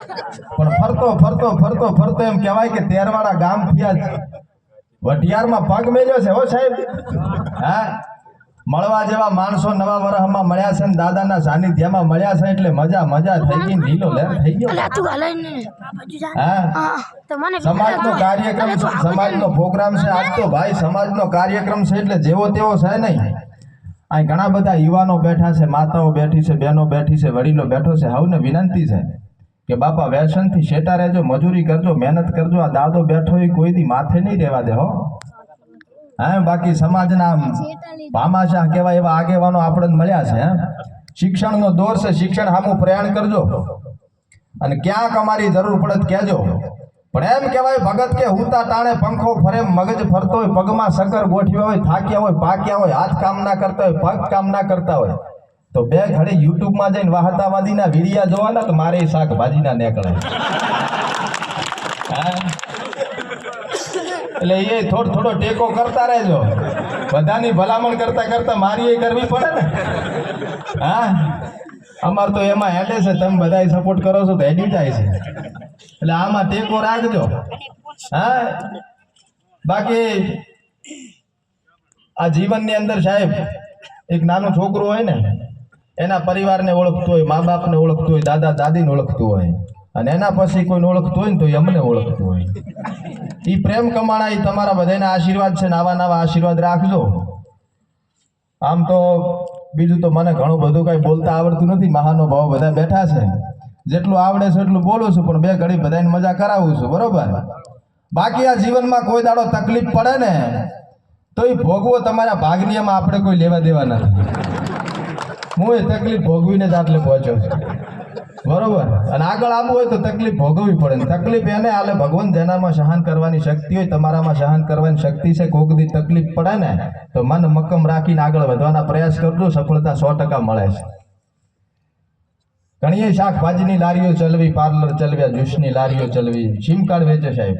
પણ ફરતો ફરતો ફરતો ફરતો એમ કહેવાય કે તેરવાળા ગામ થયા વઢિયારમાં પગ મેલ્યો છે હો સાહેબ. હા? મળવા જેવા માણસો નવા વરહમાં મળ્યા છે ને દાદાના સાનિધ્યમાં મળ્યા છે એટલે મજા મજા થઈ ગઈ લીલો લહેર થઈ ગયો. હા? સમાજનો કાર્યક્રમ છે સમાજનો પ્રોગ્રામ છે આજ તો ભાઈ સમાજનો કાર્યક્રમ છે એટલે જેવો તેવો છે નહીં. અહીં ઘણા બધા યુવાનો બેઠા છે માતાઓ બેઠી છે બહેનો બેઠી છે વડીલો બેઠો છે હવને વિનંતી છે. કે બાપા, વ્યસનથી શેટા રહેજો, મજૂરી કરજો, મહેનત કરજો, આ દાદો બેઠો એ કોઈથી માથે નહીં રહેવા દે, હો. બાકી સમાજના ભામાશાહ કહેવાય એવા આગેવાનો આપણને મળ્યા છે શિક્ષણનો દોર છે, શિક્ષણ સામું પ્રયાણ કરજો. અને ક્યાંક અમારી જરૂર પડત કહેજો. પણ એમ કહેવાય, ભગત કે હુતા ટાણે પંખો ફરે, મગજ ફરતો હોય, પગમાં સકર ગોઠવ્યા હોય, થાક્યા હોય, પાક્યા હોય, હાથ કામ ના કરતા હોય, પગ કામ ના કરતા હોય. તો બે ઘડી યુટ્યુબમાં જઈને વાહતાવાદીના વિડિયા જોવાના તો મારે શાકભાજીના નીકળે. એટલે એ થોડો થોડો ટેકો કરતા રહેજો. બધાની ભલામણ કરતા કરતા મારી એ કરવી પડે ને. હા? અમાર તો એમાં હેલે છે, તમે બધા સપોર્ટ કરો છો તો હેડી જાય છે. એટલે આમાં ટેકો રાખજો. હા? બાકી આ જીવનની અંદર સાહેબ, એક નાનો છોકરો હોય ને એના પરિવારને ઓળખતું હોય મા બાપને ઓળખતું હોય, દાદા દાદીને ઓળખતું હોય. અને એના પછી કોઈને ઓળખતું હોય ને તો એ અમને ઓળખતું હોય. એ પ્રેમ કમાણા એ તમારા બધાના આશીર્વાદ છે ને આવા નવા આશીર્વાદ રાખજો. આમ તો બીજું તો મને ઘણું બધું કાંઈ બોલતા આવડતું નથી. મહાનુભાવો બધા બેઠા છે. જેટલું આવડે છે એટલું બોલું છું, પણ બે ઘડી બધાને મજા કરાવું છું, બરોબર? બાકી આ જીવનમાં કોઈ દાડો તકલીફ પડે ને, તો એ ભોગવો તમારા ભાગનીયમાં આપણે કોઈ લેવા દેવા નથી. હું એ તકલીફ ભોગવીને જ આટલે પહોંચ્યો બરોબર? અને આગળ આવવું હોય તો તકલીફ ભોગવવી પડે. તકલીફ એને આલે ભગવાન જેનામાં સહન કરવાની શક્તિ હોય, તમારામાં સહન કરવાની શક્તિ છે, કોક દી તકલીફ પડે ને, તો મન મક્કમ રાખીને આગળ વધવાના પ્રયાસ કરજો, સફળતા સો ટકા મળે છે. ઘણી શાકભાજીની લારીઓ ચલવી, પાર્લર ચલવ્યા, જ્યુસની લારીઓ ચલવી, સિમ કાર્ડ વેચે સાહેબ.